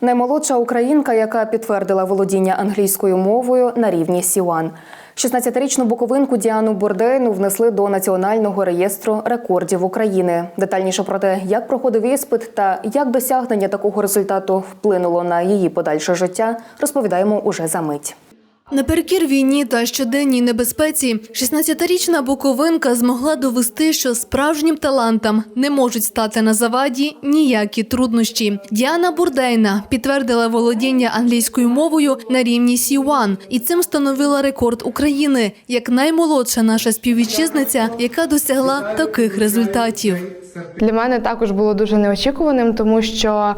Наймолодша українка, яка підтвердила володіння англійською мовою на рівні Сіуан. 16-річну буковинку Діану Бордейну внесли до національного реєстру рекордів України. Детальніше про те, як проходив іспит та як досягнення такого результату вплинуло на її подальше життя, розповідаємо уже за мить. Наперекір війні та щоденній небезпеці 16-річна буковинка змогла довести, що справжнім талантам не можуть стати на заваді ніякі труднощі. Діана Бурдейна підтвердила володіння англійською мовою на рівні C1 і цим встановила рекорд України як наймолодша наша співвітчизниця, яка досягла таких результатів. Для мене також було дуже неочікуваним, тому що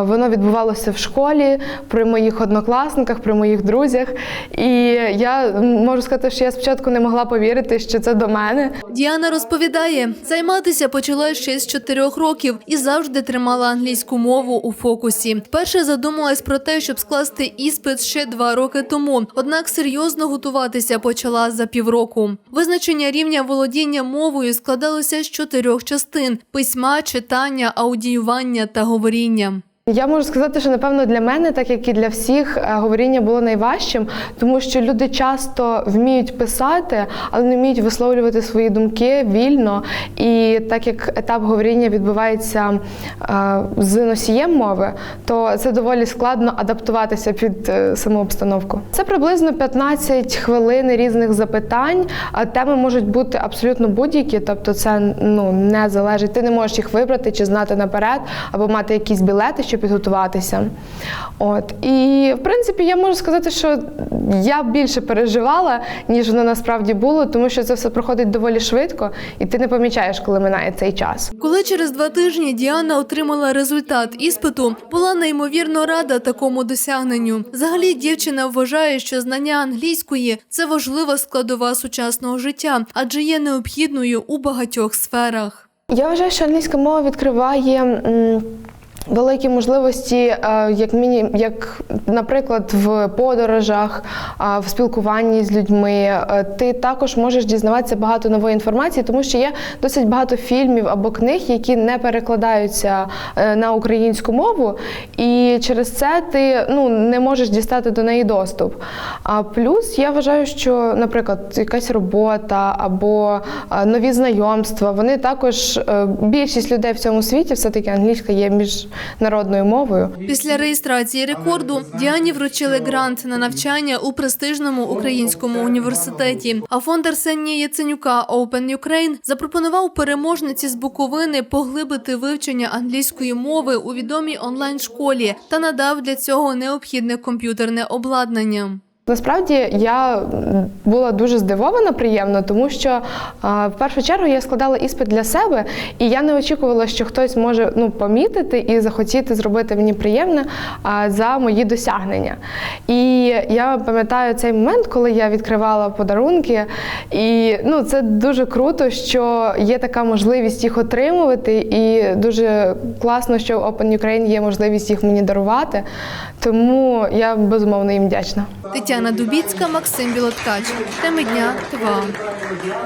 воно відбувалося в школі при моїх однокласниках, при моїх друзях. І я можу сказати, що я спочатку не могла повірити, що це до мене. Діана розповідає, займатися почала ще з чотирьох років і завжди тримала англійську мову у фокусі. Перше задумалась про те, щоб скласти іспит ще два роки тому. Однак серйозно готуватися почала за півроку. Визначення рівня володіння мовою складалося з чотирьох частин: письма, читання, аудіювання та говоріння. Я можу сказати, що напевно для мене, так як і для всіх, е, говоріння було найважчим, тому що люди часто вміють писати, але не вміють висловлювати свої думки вільно. І так як етап говоріння відбувається е, з носієм мови, то це доволі складно адаптуватися під е, саму обстановку. Це приблизно 15 хвилин різних запитань. А теми можуть бути абсолютно будь-які, тобто це ну не залежить. Ти не можеш їх вибрати чи знати наперед, або мати якісь білети, щоб підготуватися. От і в принципі я можу сказати, що я більше переживала, ніж воно насправді було, тому що це все проходить доволі швидко, і ти не помічаєш, коли минає цей час. Коли через два тижні Діана отримала результат іспиту, була неймовірно рада такому досягненню. Взагалі, дівчина вважає, що знання англійської це важлива складова сучасного життя, адже є необхідною у багатьох сферах. Я вважаю, що англійська мова відкриває. м, Великі можливості, е, як міні, як, наприклад, в подорожах, в спілкуванні з людьми. Е, Ти також можеш дізнаватися багато нової інформації, тому що є досить багато фільмів або книг, які не перекладаються е, на українську мову, і через це ти ну, не можеш дістати до неї доступ. А плюс я вважаю, що, наприклад, якась робота або нові знайомства, вони також більшість людей в цьому світі все-таки англійська є міжнародною мовою. Після реєстрації рекорду Діані вручили грант на навчання у престижному українському університеті. А фонд Арсенія Яценюка Open Ukraine запропонував переможниці з Буковини поглибити вивчення англійської мови у відомій онлайн школі та надав для цього необхідне комп'ютерне обладнання. Насправді я була дуже здивована приємно, тому що в першу чергу я складала іспит для себе, і я не очікувала, що хтось може ну, помітити і захотіти зробити мені приємне за мої досягнення. І я пам'ятаю цей момент, коли я відкривала подарунки, і ну, це дуже круто, що є така можливість їх отримувати, і дуже класно, що в Open Ukraine є можливість їх мені дарувати. Тому я безумовно їм вдячна. Тетяна Дубіцька, Максим Білоткач. Теми дня ТВА.